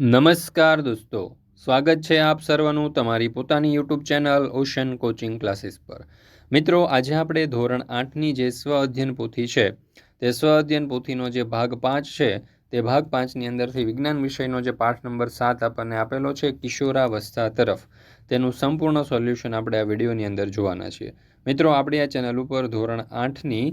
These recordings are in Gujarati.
નમસ્કાર દોસ્તો. સ્વાગત છે આપ સર્વનું તમારી પોતાની YouTube channel Ocean coaching classes પર. મિત્રો, આજે આપણે ધોરણ આઠની જે સ્વ અધ્યયન પોથી છે, તે સ્વ અધ્યયન પોથીનો જે ભાગ પાંચ છે, તે ભાગ પાંચની અંદરથી વિજ્ઞાન વિષયનો જે પાઠ નંબર સાત આપણને આપેલો છે, કિશોરાવસ્થા તરફ. તેનું સંપૂર્ણ સોલ્યુશન આપણે આ વિડીયોની અંદર જોવાના છીએ. મિત્રો, આપણી આ ચેનલ ઉપર ધોરણ આઠની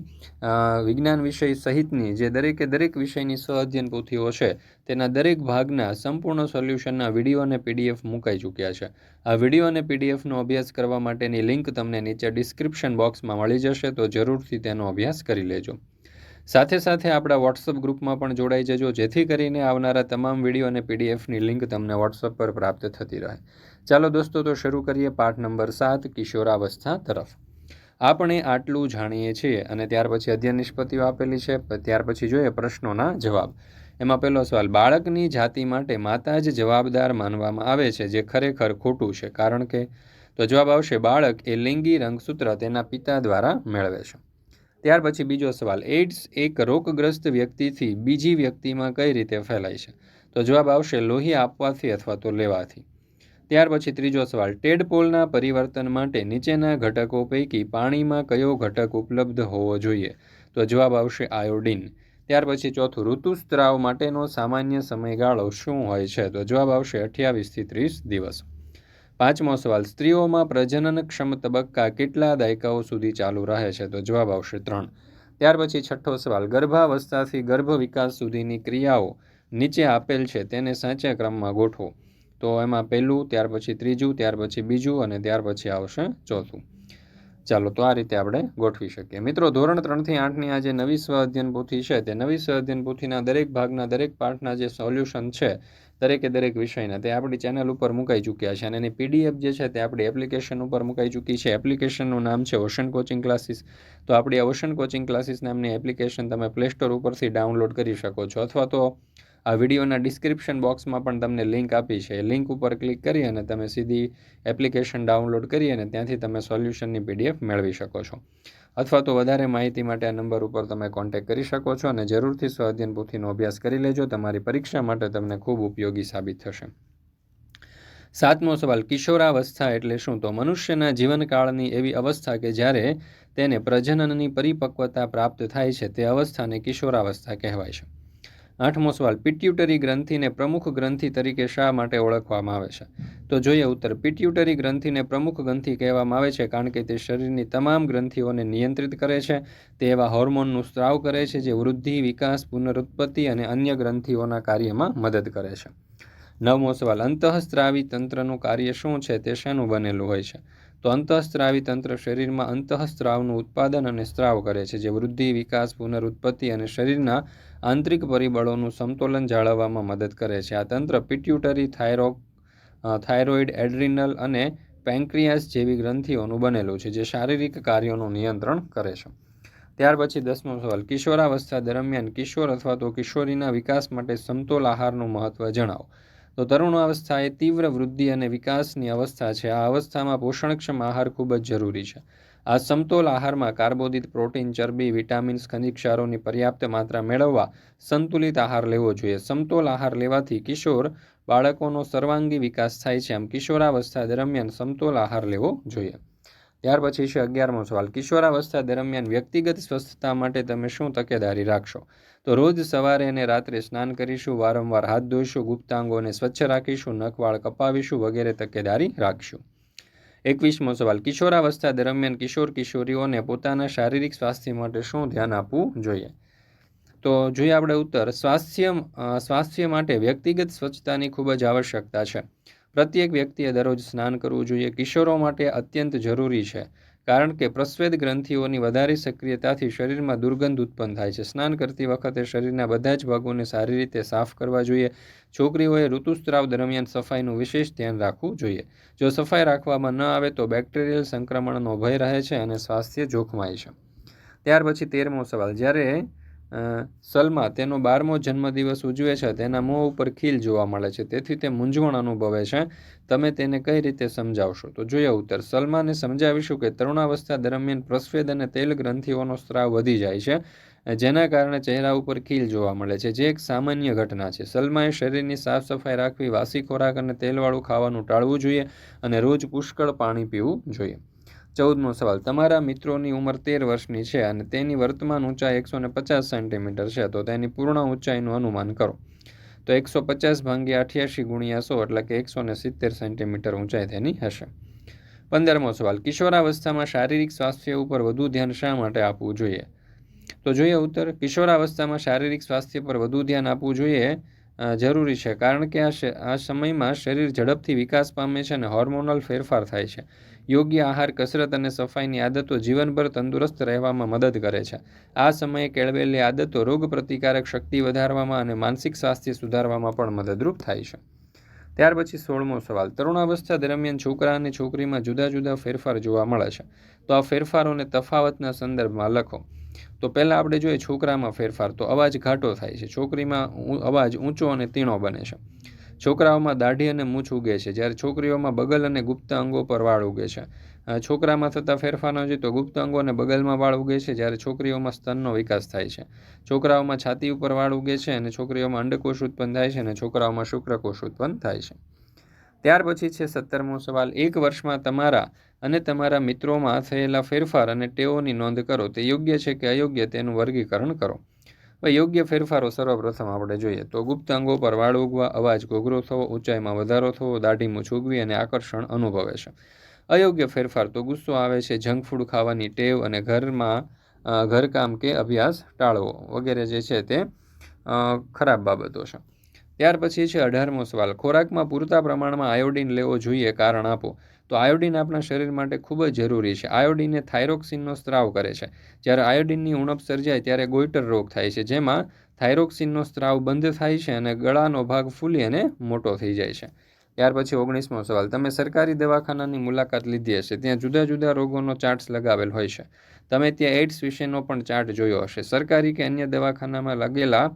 વિજ્ઞાન વિષય સહિતની જે દરેકે દરેક વિષયની સહઅધ્યયન અધ્યયન પોથીઓ છે, તેના દરેક ભાગના સંપૂર્ણ સોલ્યુશનના વીડિયો અને પીડીએફ મુકાઈ ચૂક્યા છે. આ વીડિયો અને પીડીએફનો અભ્યાસ કરવા માટેની લિંક તમને નીચે ડિસ્ક્રિપ્શન બોક્સમાં મળી જશે, તો જરૂરથી તેનો અભ્યાસ કરી લેજો. સાથે સાથે આપણા વોટ્સઅપ ગ્રુપમાં પણ જોડાઈ જજો, જેથી કરીને આવનારા તમામ વીડિયો અને પીડીએફની લિંક તમને વોટ્સઅપ પર પ્રાપ્ત થતી રહે. ચાલો દોસ્તો, તો શરૂ કરીએ પાઠ નંબર સાત, કિશોરાવસ્થા તરફ. આપણે આટલું જાણીએ છીએ અને ત્યાર પછી અધ્યયન નિષ્પત્તિઓ આપેલી છે ત્યાર પછી જોઈએ પ્રશ્નોના જવાબ. એમાં પહેલો સવાલ, બાળકની જાતિ માટે માતા જ જવાબદાર માનવામાં આવે છે, જે ખરેખર ખોટું છે? કારણ કે, તો જવાબ આવશે, બાળક એ લિંગી રંગસૂત્ર તેના પિતા દ્વારા મેળવે છે. ત્યાર પછી બીજો સવાલ, એઇડ્સ એક રોગગ્રસ્ત વ્યક્તિથી બીજી વ્યક્તિમાં કઈ રીતે ફેલાય છે? તો જવાબ આવશે, લોહી આપવાથી અથવા તો લેવાથી. ત્યાર પછી ત્રીજો સવાલ ટેડપોલના પરિવર્તન માટે નીચેના ઘટકો પૈકી પાણીમાં કયો ઘટક ઉપલબ્ધ હોવો જોઈએ? તો જવાબ આવશે આયોડિન. ત્યાર પછી ચોથું, ઋતુસ્ત્રાવ માટેનો સામાન્ય સમયગાળો શું હોય છે? તો જવાબ આવશે અઠ્યાવીસથી ત્રીસ દિવસ. પાંચમો સવાલ, સ્ત્રીઓમાં પ્રજનન ક્ષમ તબક્કા કેટલા દાયકાઓ સુધી ચાલુ રહે છે? તો જવાબ આવશે ત્રણ. ત્યાર પછી છઠ્ઠો સવાલ, ગર્ભાવસ્થાથી ગર્ભ વિકાસ સુધીની ક્રિયાઓ નીચે આપેલ છે, તેને સાચા ક્રમમાં ગોઠવો. તો એમાં પહેલું, ત્યાર પછી ત્રીજું, ત્યાર પછી બીજું અને ત્યાર પછી આવશે ચોથું. ચાલો, તો આ રીતે આપણે ગોઠવી શકીએ. મિત્રો, ધોરણ ત્રણથી આઠની આ જે નવી સ્વ અધ્યયન પોથી છે, તે નવી સ્વ અધ્યયન પોથીના દરેક ભાગના દરેક પાઠના જે સોલ્યુશન છે, દરેકે દરેક વિષયના, તે આપણી ચેનલ ઉપર મુકાઈ ચૂક્યા છે અને એની પીડીએફ જે છે, તે આપણી એપ્લિકેશન ઉપર મુકાઈ ચૂકી છે. એપ્લિકેશનનું નામ છે ઓશન કોચિંગ ક્લાસીસ. તો આપણી ઓશન કોચિંગ ક્લાસીસ નામની એપ્લિકેશન તમે પ્લે સ્ટોર ઉપરથી ડાઉનલોડ કરી શકો છો. અથવા તો આ વિડીયોના ડિસ્ક્રિપ્શન બોક્સમાં પણ તમને લિંક આપી છે. લિંક ઉપર ક્લિક કરી અને તમે સીધી એપ્લિકેશન ડાઉનલોડ કરી અને ત્યાંથી તમે સોલ્યુશનની પીડીએફ મેળવી શકો છો. અથવા તો વધારે માહિતી માટે આ નંબર ઉપર તમે કોન્ટેક્ટ કરી શકો છો અને જરૂરથી સ્વાધ્યન પોથીનો અભ્યાસ કરી લેજો. તમારી પરીક્ષા માટે તમને ખૂબ ઉપયોગી સાબિત થશે. સાતમો સવાલ કિશોરાવસ્થા એટલે શું? તો મનુષ્યના જીવનકાળની એવી અવસ્થા કે જ્યારે તેને પ્રજનનની પરિપક્વતા પ્રાપ્ત થાય છે, તે અવસ્થાને કિશોરાવસ્થા કહેવાય છે. આઠમો સવાલ પિટ્યુટરી ગ્રંથિને પ્રમુખ ગ્રંથિ તરીકે શા માટે ઓળખવામાં આવે છે? તો જોઈએ ઉત્તર પિટ્યુટરી ગ્રંથિને પ્રમુખ ગ્રંથિ કહેવામાં આવે છે કારણ કે તે શરીરની તમામ ગ્રંથિઓને નિયંત્રિત કરે છે. તે એવા હોર્મોનનું સ્ત્રાવ કરે છે જે વૃદ્ધિ, વિકાસ, પુનરુત્પત્તિ અને અન્ય ગ્રંથિઓના કાર્યમાં મદદ કરે છે. નવમો સવાલ, અંતઃસ્ત્રાવી તંત્રનું કાર્ય શું છે? તે શેનું બનેલું હોય છે? તો અંતઃસ્ત્રાવી તંત્ર શરીરમાં અંતઃસ્ત્રાવનું ઉત્પાદન અને સ્ત્રાવ કરે છે, જે વૃદ્ધિ, વિકાસ, પુનરુત્પત્તિ અને શરીરના આંતરિક પરિબળોનું સમતોલન જાળવવામાં મદદ કરે છે. આ તંત્ર પિટ્યુટરી થાઇરો થાઇરોઇડ એડ્રિનલ અને પેન્ક્રિયાસ જેવી ગ્રંથિઓનું બનેલું છે, જે શારીરિક કાર્યોનું નિયંત્રણ કરે છે. ત્યાર પછી દસમો સવાલ, કિશોરાવસ્થા દરમિયાન કિશોર અથવા તો કિશોરીના વિકાસ માટે સમતોલ આહારનું મહત્ત્વ જણાવો. તો તરુણાવસ્થા એ તીવ્ર વૃદ્ધિ અને વિકાસની અવસ્થા છે. આ અવસ્થામાં પોષણક્ષમ આહાર ખૂબ જ જરૂરી છે. આ સમતોલ આહારમાં કાર્બોદિત પ્રોટીન, ચરબી, વિટામિન્સ ખનિજ ક્ષારોની પર્યાપ્ત માત્રા મેળવવા સંતુલિત આહાર લેવો જોઈએ. સમતોલ આહાર લેવાથી કિશોર બાળકોનો સર્વાંગી વિકાસ થાય છે. આમ કિશોરાવસ્થા દરમિયાન સમતોલ આહાર લેવો જોઈએ. ત્યાર પછી છે અગિયારમો સવાલ. કિશોરાવસ્થા દરમિયાન વ્યક્તિગત સ્વસ્થતા માટે તમે શું તકેદારી રાખશો? તો રોજ સવારે અને રાત્રે સ્નાન કરીશું, વારંવાર હાથ ધોઈશું, ગુપ્તાંગોને સ્વચ્છ રાખીશું, નખવાળ કપાવીશું વગેરે તકેદારી રાખશું. એકવીસમો સવાલ. કિશોરાવસ્થા દરમિયાન કિશોર કિશોરીઓને પોતાના શારીરિક સ્વાસ્થ્ય માટે શું ધ્યાન આપવું જોઈએ? તો જોઈએ આપણે ઉત્તર. સ્વાસ્થ્ય સ્વાસ્થ્ય માટે વ્યક્તિગત સ્વચ્છતાની ખૂબ જ આવશ્યકતા છે. પ્રત્યેક વ્યક્તિએ દરરોજ સ્નાન કરવું જોઈએ. કિશોરો માટે અત્યંત જરૂરી છે, કારણ કે પ્રસ્વેદ ગ્રંથિઓની વધારે સક્રિયતાથી શરીરમાં દુર્ગંધ ઉત્પન્ન થાય છે. સ્નાન કરતી વખતે શરીરના બધા જ ભાગોને સારી રીતે સાફ કરવા જોઈએ. છોકરીઓએ ઋતુસ્ત્રાવ દરમિયાન સફાઈનું વિશેષ ધ્યાન રાખવું જોઈએ. જો સફાઈ રાખવામાં ન આવે તો બેક્ટેરિયલ સંક્રમણનો ભય રહે છે અને સ્વાસ્થ્ય જોખમાય છે. ત્યાર પછી તેરમો સવાલ. જ્યારે સલમા તેનો બારમો જન્મદિવસ ઉજવે છે. તેના મોં ઉપર ખીલ જોવા મળે છે. તેથી તે મૂંઝવણ અનુભવે છે. તમે તેને કઈ રીતે સમજાવશો? તો જોઈએ ઉત્તર. સલમાને સમજાવીશું કે તરુણાવસ્થા દરમિયાન પ્રસ્વેદ અને તેલ ગ્રંથિઓનો સ્ત્રાવ વધી જાય છે, જેના કારણે ચહેરા ઉપર ખીલ જોવા મળે છે, જે એક સામાન્ય ઘટના છે. સલમાએ શરીરની સાફ સફાઈ રાખવી, વાસી ખોરાક અને તેલવાળું ખાવાનું ટાળવું જોઈએ અને રોજ પુષ્કળ પાણી પીવું જોઈએ. ચૌદમો સવાલ. તમારા મિત્રોની ઉંમર તેર વર્ષની છે અને તેની વર્તમાન ઊંચાઈ એકસો ને પચાસ સેન્ટીમીટર છે, તો તેની પૂર્ણ ઊંચાઈનું અનુમાન કરો. તો એકસો પચાસ ભાંગ્યા અઠ્યાસી ગુણ્યા સો એટલે કે એકસો ને સિત્તેર સેન્ટીમીટર ઊંચાઈ તેની હશે. પંદરમો સવાલ. કિશોરાવસ્થામાં શારીરિક સ્વાસ્થ્ય ઉપર વધુ ધ્યાન શા માટે આપવું જોઈએ? તો જોઈએ ઉત્તર. કિશોરાવસ્થામાં શારીરિક સ્વાસ્થ્ય પર વધુ ધ્યાન આપવું જોઈએ જરૂરી છે, કારણ કે આ આ સમયમાં શરીર ઝડપથી વિકાસ પામે છે અને હોર્મોનલ ફેરફાર થાય છે. યોગ્ય આહાર, કસરત અને સફાઈની આદતો જીવનભર તંદુરસ્ત રહેવામાં મદદ કરે છે. આ સમયે કેળવેલી આદતો રોગ પ્રતિકારક શક્તિ વધારવામાં અને માનસિક સ્વાસ્થ્ય સુધારવામાં પણ મદદરૂપ થાય છે. ત્યાર પછી સોળમો સવાલ. તરુણાવસ્થા દરમિયાન છોકરા અને છોકરીમાં જુદા જુદા ફેરફાર જોવા મળે છે. તો આ ફેરફારોને તફાવતના સંદર્ભમાં લખો. તો પહેલાં આપણે જોઈએ છોકરામાં ફેરફાર. તો અવાજ ઘાટો થાય છે. છોકરીમાં અવાજ ઊંચો અને તીણો બને છે. છોકરાઓમાં દાઢી અને મૂછ ઉગે છે. જ્યારે છોકરીઓમાં બગલ અને ગુપ્ત અંગો પર વાળ ઉગે છે. છોકરામાં થતા ફેરફારનો જોઈએ તો ગુપ્ત અંગો અને બગલમાં વાળ ઉગે છે. જ્યારે છોકરીઓમાં સ્તનનો વિકાસ થાય છે. છોકરાઓમાં છાતી ઉપર વાળ ઉગે છે અને છોકરીઓમાં અંડકોષ ઉત્પન્ન થાય છે અને છોકરાઓમાં શુક્રકોષ ઉત્પન્ન થાય છે. ત્યાર પછી છે સત્તરમો સવાલ. એક વર્ષમાં તમારા અને તમારા મિત્રોમાં થયેલા ફેરફાર અને ટેવોની નોંધ કરો. તે યોગ્ય છે કે અયોગ્ય તેનું વર્ગીકરણ કરો. યોગ્ય ફેરફારો સર્વપ્રથમ આપણે જોઈએ તો ગુપ્ત અંગો પર વાળ ઉગવા, અવાજ ઘોઘરો થવો, ઊંચાઈમાં વધારો થવો, દાઢી મૂછ ઉગવી અને આકર્ષણ અનુભવે છે. અયોગ્ય ફેરફાર તો ગુસ્સો આવે છે, જંક ફૂડ ખાવાની ટેવ અને ઘરમાં ઘરકામ કે અભ્યાસ ટાળવો વગેરે જે છે તે ખરાબ બાબતો છે. ત્યાર પછી છે અઢારમો સવાલ. ખોરાકમાં પૂરતા પ્રમાણમાં આયોડિન લેવો જોઈએ કારણ આપો. તો આયોડિન આપણા શરીર માટે ખૂબ જ જરૂરી છે. આયોડિન એ થાઇરોક્સિનનો સ્ત્રાવ કરે છે. જ્યારે આયોડિનની ઉણપ સર્જાય ત્યારે ગોઈટર રોગ થાય છે, જેમાં થાઇરોક્સિનનો સ્ત્રાવ બંધ થાય છે અને ગળાનો ભાગ ફૂલી અને મોટો થઈ જાય છે. ત્યાર પછી ઓગણીસમો સવાલ. તમે સરકારી દવાખાનાની મુલાકાત લીધી હશે. ત્યાં જુદા જુદા રોગોનો ચાર્ટ્સ લગાવેલ હોય છે. તમે ત્યાં એઇડ્સ વિશેનો પણ ચાર્ટ જોયો હશે. સરકારી કે અન્ય દવાખાનામાં લાગેલા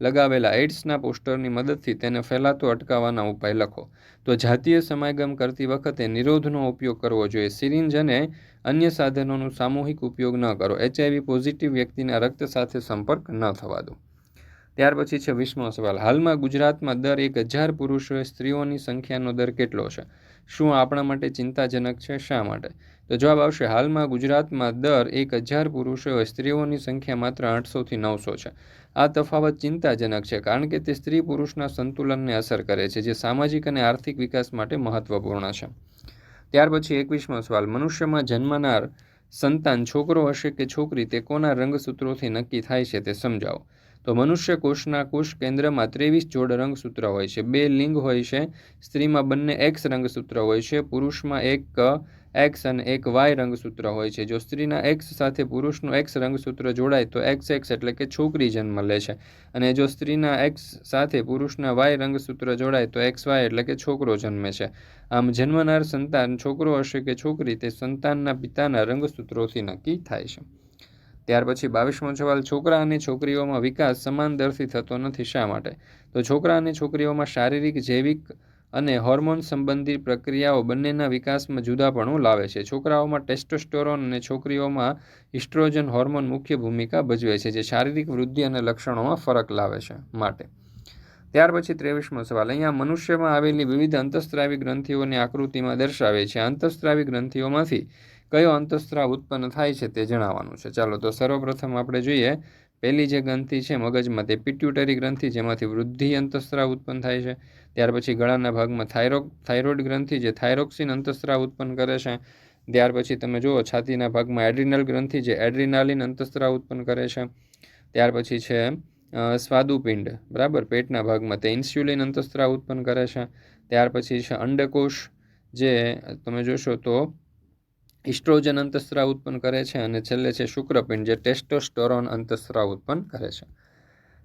લગાવેલા એઇડ્સના પોસ્ટરની મદદથી તેને ફેલાતો અટકાવવાના ઉપાય લખો. તો જાતીય સમાગમ કરતી વખતે નિરોધનો ઉપયોગ કરવો જોઈએ. સિરિંજ અને અન્ય સાધનોનો સામૂહિક ઉપયોગ ન કરો. એચઆઈવી પોઝિટિવ વ્યક્તિના રક્ત સાથે સંપર્ક ન થવા દો. ત્યાર પછી છે વીસમો સવાલ. હાલમાં ગુજરાતમાં દર એક હજાર પુરુષોએ સ્ત્રીઓની સંખ્યાનો દર કેટલો છે? શું આપણા માટે ચિંતાજનક છે? શા માટે? તો જવાબ આવશે, હાલમાં ગુજરાતમાં દર એક હજાર પુરુષોએ સ્ત્રીઓની સંખ્યા માત્ર આઠસોથી નવસો છે. આ તફાવત ચિંતાજનક છે, કારણ કે તે સ્ત્રી પુરુષના સંતુલનને અસર કરે છે, જે સામાજિક અને આર્થિક વિકાસ માટે મહત્વપૂર્ણ છે. ત્યાર પછી એકવીસમો સવાલ. મનુષ્યમાં જન્મનાર સંતાન છોકરો હશે કે છોકરી? તે કોના રંગસૂત્રોથી નક્કી થાય છે તે સમજાવો. તો મનુષ્ય કોષના કોષ કેન્દ્રમાં ત્રેવીસ જોડ રંગસૂત્ર હોય છે. બે લિંગ હોય છે. સ્ત્રીમાં બંને એક્સ રંગસૂત્ર હોય છે. પુરુષમાં એક એક્સ અને એક વાય રંગસૂત્ર હોય છે. જો સ્ત્રીના એક્સ સાથે પુરુષનું એક્સ રંગસૂત્ર જોડાય, તો એક્સ એક્સ એટલે કે છોકરી જન્મ લે છે. અને જો સ્ત્રીના એક્સ સાથે પુરુષના વાય રંગસૂત્ર જોડાય, તો એક્સ વાય એટલે કે છોકરો જન્મે છે. આમ જન્મનાર સંતાન છોકરો હશે કે છોકરી, તે સંતાનના પિતાના રંગસૂત્રોથી નક્કી થાય છે. ત્યાર પછી બાવીસમો સવાલ, છોકરા અને છોકરીઓમાં વિકાસ સમાન દરથી થતો નથી શા માટે? તો છોકરા અને છોકરીઓમાં શારીરિક, જૈવિક અને હોર્મોન સંબંધી પ્રક્રિયાઓ બંનેના વિકાસમાં જુદાપણું લાવે છે. છોકરાઓમાં ટેસ્ટોસ્ટોરોન અને છોકરીઓમાં ઇસ્ટ્રોજન હોર્મોન મુખ્ય ભૂમિકા ભજવે છે, જે શારીરિક વૃદ્ધિ અને લક્ષણોમાં ફરક લાવે છે માટે. ત્યાર પછી ત્રેવીસમો સવાલ. અહીંયા મનુષ્યમાં આવેલી વિવિધ અંતસ્ત્રાવી ગ્રંથિઓની આકૃતિમાં દર્શાવે છે. અંતઃસ્ત્રાવી ગ્રંથિઓમાંથી કયો અંતસ્ત્રાવ ઉત્પન્ન થાય છે તે જણાવવાનું છે. ચાલો, તો સર્વપ્રથમ આપણે જોઈએ, પહેલી જે ગ્રંથિ છે મગજમાં, તે પિટ્યુટરી ગ્રંથિ જેમાંથી વૃદ્ધિ અંતસ્ત્રાવ ઉત્પન્ન થાય છે. ત્યાર પછી ગળાના ભાગમાં થાઇરો થાઇરોઇડ ગ્રંથિ જે થાઇરોક્સિન અંતસ્ત્રાવ ઉત્પન્ન કરે છે. ત્યાર પછી તમે જુઓ, છાતીના ભાગમાં એડ્રિનલ ગ્રંથિ જે એડ્રિનાલિન અંતસ્ત્રાવ ઉત્પન્ન કરે છે. ત્યાર પછી છે સ્વાદુપિંડ, બરાબર? પેટના ભાગમાં તે ઇન્સ્યુલિન અંતસ્ત્રાવ ઉત્પન્ન કરે છે. ત્યાર પછી છે અંડકોષ, જે તમે જોશો તો ઇસ્ટ્રોજન અંતસ્ત્રાવ ઉત્પન્ન કરે છે અને છેલ્લે છે શુક્રપિંડ, જે ટેસ્ટોસ્ટોરોન અંતસ્ત્રાવ ઉત્પન્ન કરે છે.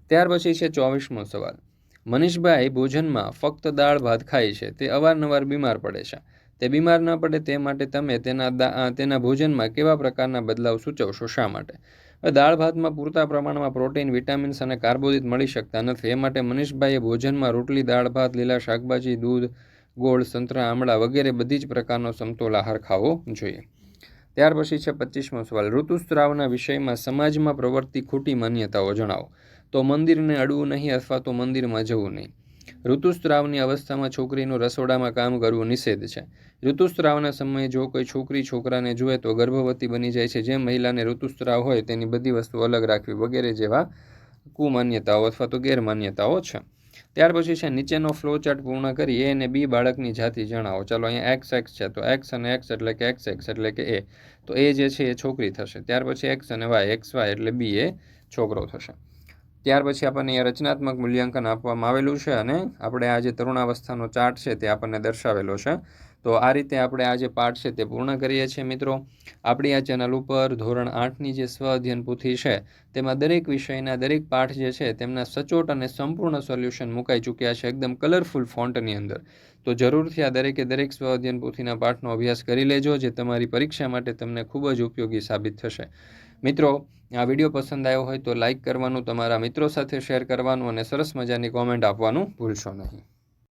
ત્યાર પછી છે ચોવીસમો સવાલ. મનીષભાઈ ભોજનમાં ફક્ત દાળ ભાત ખાય છે, તે અવારનવાર બીમાર પડે છે. તે બીમાર ન પડે તે માટે તમે તેના તેના ભોજનમાં કેવા પ્રકારના બદલાવ સૂચવશો શા માટે? દાળ ભાતમાં પૂરતા પ્રમાણમાં પ્રોટીન, વિટામિન્સ અને કાર્બોદિત મળી શકતા નથી. એ માટે મનીષભાઈએ ભોજનમાં રોટલી, દાળ ભાત, લીલા શાકભાજી, દૂધ ગોળ, સંતરા, આમળા વગેરે બધી જ પ્રકારનો સમતોલ આહાર ખાવો જોઈએ. ત્યાર પછી છે પચીસમો સવાલ. ઋતુસ્ત્રાવના વિષયમાં સમાજમાં પ્રવર્તી ખોટી માન્યતાઓ જણાવો. તો મંદિરને અડવું નહીં અથવા તો મંદિરમાં જવું નહીં. ઋતુસ્ત્રાવની અવસ્થામાં છોકરીનું રસોડામાં કામ કરવું નિષેધ છે. ઋતુસ્ત્રાવના સમયે જો કોઈ છોકરી છોકરાને જુએ તો ગર્ભવતી બની જાય છે. જે મહિલાને ઋતુસ્ત્રાવ હોય તેની બધી વસ્તુ અલગ રાખવી વગેરે જેવા કુમાન્યતાઓ અથવા તો ગેરમાન્યતાઓ છે. ત્યાર પછી છે, નીચેનો ફ્લો ચાર્ટ પૂર્ણ કરી એ અને બી બાળકની જાતિ જણાવો. ચાલો અહીંયા એક્સ એક્સ છે, તો એક્સ અને એક્સ એટલે કે એક્સ એક્સ એટલે કે એ તો એ જે છે, એ છોકરી થશે. ત્યાર પછી એક્સ અને વાય એક્સ વાય એટલે બી એ છોકરો થશે. ત્યાર પછી આપણને અહીંયા રચનાત્મક મૂલ્યાંકન આપવામાં આવેલું છે અને આપણે આ જે તરુણાવસ્થાનો ચાર્ટ છે, તે આપણને દર્શાવેલો છે. તો આ રીતે આપણે આ જે પાઠ છે તે પૂર્ણ કરીએ છીએ મિત્રો. આપણી આ ચેનલ ઉપર ધોરણ આઠની જે સ્વ અધ્યયન પૂથી છે, તેમાં દરેક વિષયના દરેક પાઠ જે છે તેમના સચોટ અને સંપૂર્ણ સોલ્યુશન મુકાઈ ચૂક્યા છે એકદમ કલરફુલ ફોન્ટની અંદર. તો જરૂરથી આ દરેકે દરેક સ્વ અધ્યયન પૂથીના પાઠનો અભ્યાસ કરી લેજો, જે તમારી પરીક્ષા માટે તમને ખૂબ જ ઉપયોગી સાબિત થશે. મિત્રો, આ વીડિયો પસંદ આવ્યો હોય તો લાઇક કરવાનું, તમારા મિત્રો સાથે શેર કરવાનું અને સરસ મજાની કોમેન્ટ આપવાનું ભૂલશો નહીં.